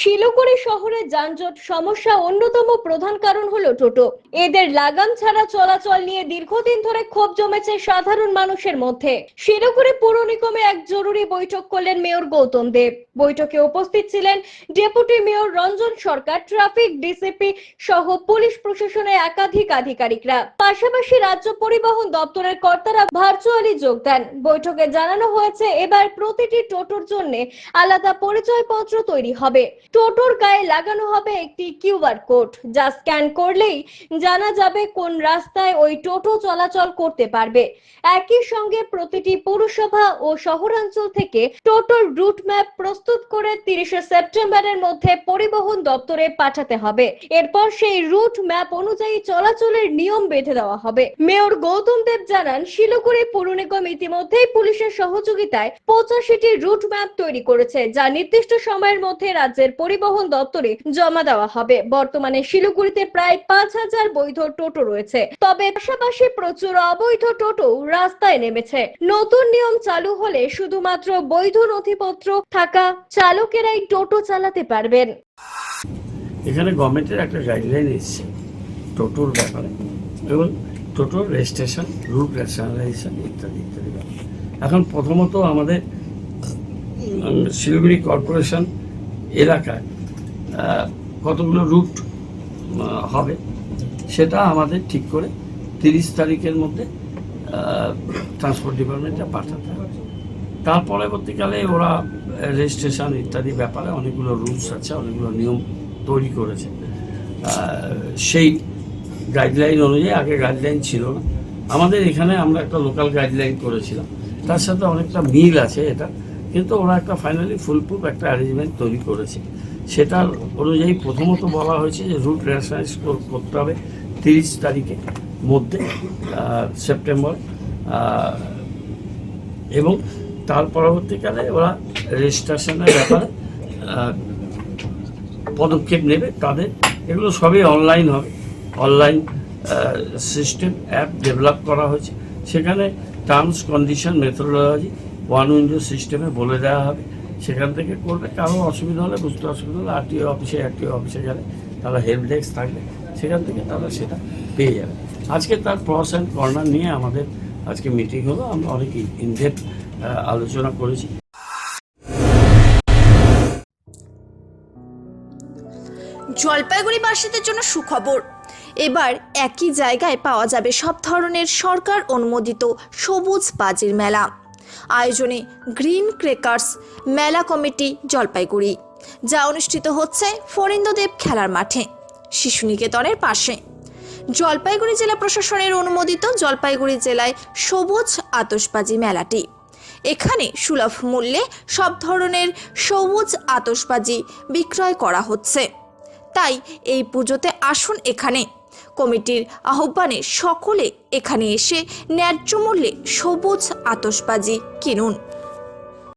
শিলিগুড়ি শহরে যানজট সমস্যা অন্যতম প্রধান কারণ হলো টোটো। এদের লাগাম ছাড়া চলাচল নিয়ে দীর্ঘদিন ধরে ক্ষোভ জমেছে সাধারণ মানুষের মধ্যে। শিলিগুড়ি পৌর নিগমে এক জরুরি বৈঠক করলেন মেয়র গৌতম দেব। বৈঠকে উপস্থিত ছিলেন deputy mayor Ranjan Sarkar, traffic DCP সহ পুলিশ প্রশাসনের একাধিক আধিকারিকরা। পাশাপাশি রাজ্য পরিবহন দপ্তরের কর্তারা ভার্চুয়ালি যোগ দেন। বৈঠকে জানানো হয়েছে, এবার প্রতিটি টোটোর জন্য আলাদা পরিচয়পত্র তৈরি হবে। টোটোর গায়ে লাগানো হবে একটি কিউআর কোড যা স্ক্যান করলেই জানা যাবে কোন রাস্তায় ওই টোটো চলাচল করতে পারবে। একই সঙ্গে প্রতিটি পৌরসভা ও শহরাঞ্চল থেকে টোটোর রুট ম্যাপ প্রস্তুত করে তিরিশে সেপ্টেম্বরের মধ্যে পরিবহন দপ্তরে পাঠাতে হবে। এরপর সেই রুট ম্যাপ অনুযায়ী চলাচলের নিয়ম বেঁধে দেওয়া হবে। মেয়র গৌতম দেব জানান, শিলিগুড়ি পৌর নিগম ইতিমধ্যেই পুলিশের সহযোগিতায় পঁচাশিটি রুট ম্যাপ তৈরি করেছে, যা নির্দিষ্ট সময়ের মধ্যে রাজ্যের পরিবহন দপ্তরে জমা দেওয়া হবে। বর্তমানে শিলিগুড়িতে প্রায় পাঁচ হাজার বৈধ টোটো রয়েছে। তবে পাশাপাশি প্রচুর অবৈধ টোটো রাস্তায় নেমেছে। নতুন নিয়ম চালু হলে শুধুমাত্র বৈধ নথিপত্র থাকা চালকেরাই টোটো চালাতে পারবেন। এখানে গভর্নমেন্টের একটা গাইডলাইন এসছে টোটোর ব্যাপারে। এবং টোটোর রেজিস্ট্রেশন রুট রেশনালাইজেশন ইত্যাদি ইত্যাদি। এখন প্রথমত আমাদের শিলিগুড়ি কর্পোরেশন এলাকায় কতগুলো রুট হবে, সেটা আমাদের ঠিক করে তিরিশ তারিখের মধ্যে ট্রান্সপোর্ট ডিপার্টমেন্টে পাঠাতে হবে। তার পরবর্তীকালে ওরা রেজিস্ট্রেশন ইত্যাদি ব্যাপারে অনেকগুলো রুলস আছে, অনেকগুলো নিয়ম তৈরি করেছে। সেই গাইডলাইন অনুযায়ী, আগে গাইডলাইন ছিল না। আমাদের এখানে আমরা একটা লোকাল গাইডলাইন করেছিলাম। তার সাথে অনেকটা মিল আছে এটা। কিন্তু ওরা একটা ফাইনালি ফুলপ্রুফ একটা অ্যারেঞ্জমেন্ট তৈরি করেছে। সেটার অনুযায়ী প্রথমত বলা হয়েছে যে রুট রেশনাইজ করতে হবে তিরিশ তারিখের মধ্যে সেপ্টেম্বর এবং তার পরবর্তীকালে ওরা রেজিস্ট্রেশনের ব্যাপারে পদক্ষেপ নেবে তাদের। এগুলো সবই অনলাইন হবে। অনলাইন সিস্টেম অ্যাপ ডেভেলপ করা হয়েছে। সেখানে terms condition methodology one window সিস্টেমে বলে দেওয়া হবে। সেখান থেকে করবে কারও অসুবিধা হলে বুঝতে অসুবিধা হলে আরটিও অফিসে আরটিও অফিসে গেলে তারা হেল্প ডেস্ক থাকবে। সেখান থেকে তারা সেটা পেয়ে যাবে। আজকে তার প্রস অ্যান্ড কর্নার নিয়ে আমাদের আজকে মিটিং হলো। আমরা অনেক ইনডেপ আলোচনা করেছি। জলপাইগুড়িবাসীদের জন্য সুখবর। এবার একই জায়গায় পাওয়া যাবে সব ধরনের সরকার অনুমোদিত সবুজ বাজির মেলা। আয়োজনে গ্রিন ক্রেকার্স মেলা কমিটি জলপাইগুড়ি, যা অনুষ্ঠিত হচ্ছে ফরিন্দদেব খেলার মাঠে শিশু নিকেতনের পাশে। জলপাইগুড়ি জেলা প্রশাসনের অনুমোদিত জলপাইগুড়ি জেলায় সবুজ আতসবাজি মেলাটি। এখানে সুলভ মূল্যে সব ধরনের সবুজ আতসবাজি বিক্রয় করা হচ্ছে। তাই এই পুজোতে আসুন এখানে। কমিটির আহ্বানে সকলে এখানে এসে ন্যায্য মূল্যে সবুজ আতসবাজি কিনুন।